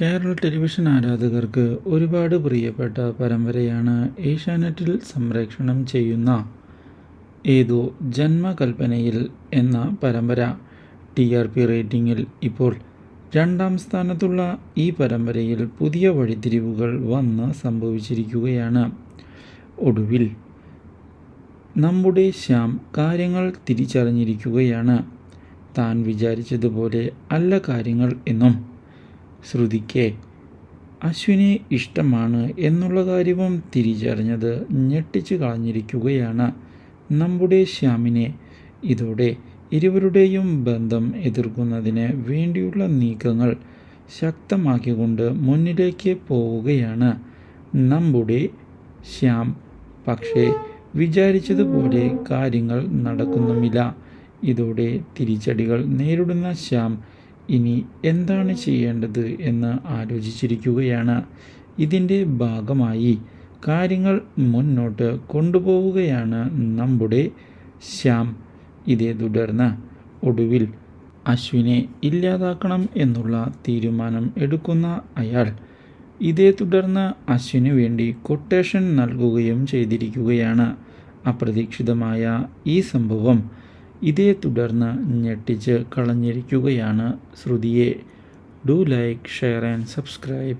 Kerala television ആരാധകർക്ക് ഒരുപാട് പ്രിയപ്പെട്ട പരമ്പരയാണ് ഏഷ്യാനെറ്റിൽ സംപ്രേക്ഷണം ചെയ്യുന്ന ഏതോ ജന്മകൽപ്പനയിൽ എന്ന പരമ്പര. ടി ആർ പി റേറ്റിംഗിൽ ഇപ്പോൾ രണ്ടാം സ്ഥാനത്തുള്ള ഈ പരമ്പരയിൽ പുതിയ വഴിത്തിരിവുകൾ വന്ന് സംഭവിച്ചിരിക്കുകയാണ്. ഒടുവിൽ നമ്മുടെ ശ്യാം കാര്യങ്ങൾ തിരിച്ചറിഞ്ഞിരിക്കുകയാണ്. താൻ വിചാരിച്ചതുപോലെ അല്ല കാര്യങ്ങൾ എന്നും ശ്രുതിക്ക് അശ്വിനെ ഇഷ്ടമാണ് എന്നുള്ള കാര്യവും തിരിച്ചറിഞ്ഞത് ഞെട്ടിച്ചു കളഞ്ഞിരിക്കുകയാണ് നമ്മുടെ ശ്യാമിനെ. ഇതോടെ ഇരുവരുടെയും ബന്ധം എതിർക്കുന്നതിന് വേണ്ടിയുള്ള നീക്കങ്ങൾ ശക്തമാക്കിക്കൊണ്ട് മുന്നിലേക്ക് പോവുകയാണ് നമ്മുടെ ശ്യാം. പക്ഷേ വിചാരിച്ചതുപോലെ കാര്യങ്ങൾ നടക്കുന്നുമില്ല. ഇതോടെ തിരിച്ചടികൾ നേരിടുന്ന ശ്യാം ഇനി എന്താണ് ചെയ്യേണ്ടത് എന്ന് ആലോചിച്ചിരിക്കുകയാണ്. ഇതിന്റെ ഭാഗമായി കാര്യങ്ങൾ മുന്നോട്ട് കൊണ്ടുപോവുകയാണ് നമ്മുടെ ശ്യാം. ഇതേ തുടർന്ന് ഒടുവിൽ അശ്വിനെ ഇല്ലാതാക്കണം എന്നുള്ള തീരുമാനം എടുക്കുന്ന അയാൾ ഇതേ തുടർന്ന് അശ്വിന് വേണ്ടി കൊട്ടേഷൻ നൽകുകയും ചെയ്തിരിക്കുകയാണ്. അപ്രതീക്ഷിതമായ ഈ സംഭവം ഇതേ തുടർന്ന് ഞെട്ടിച്ച് കളഞ്ഞിരിക്കുകയാണ് ശ്രുതിയെ. Do like share and subscribe.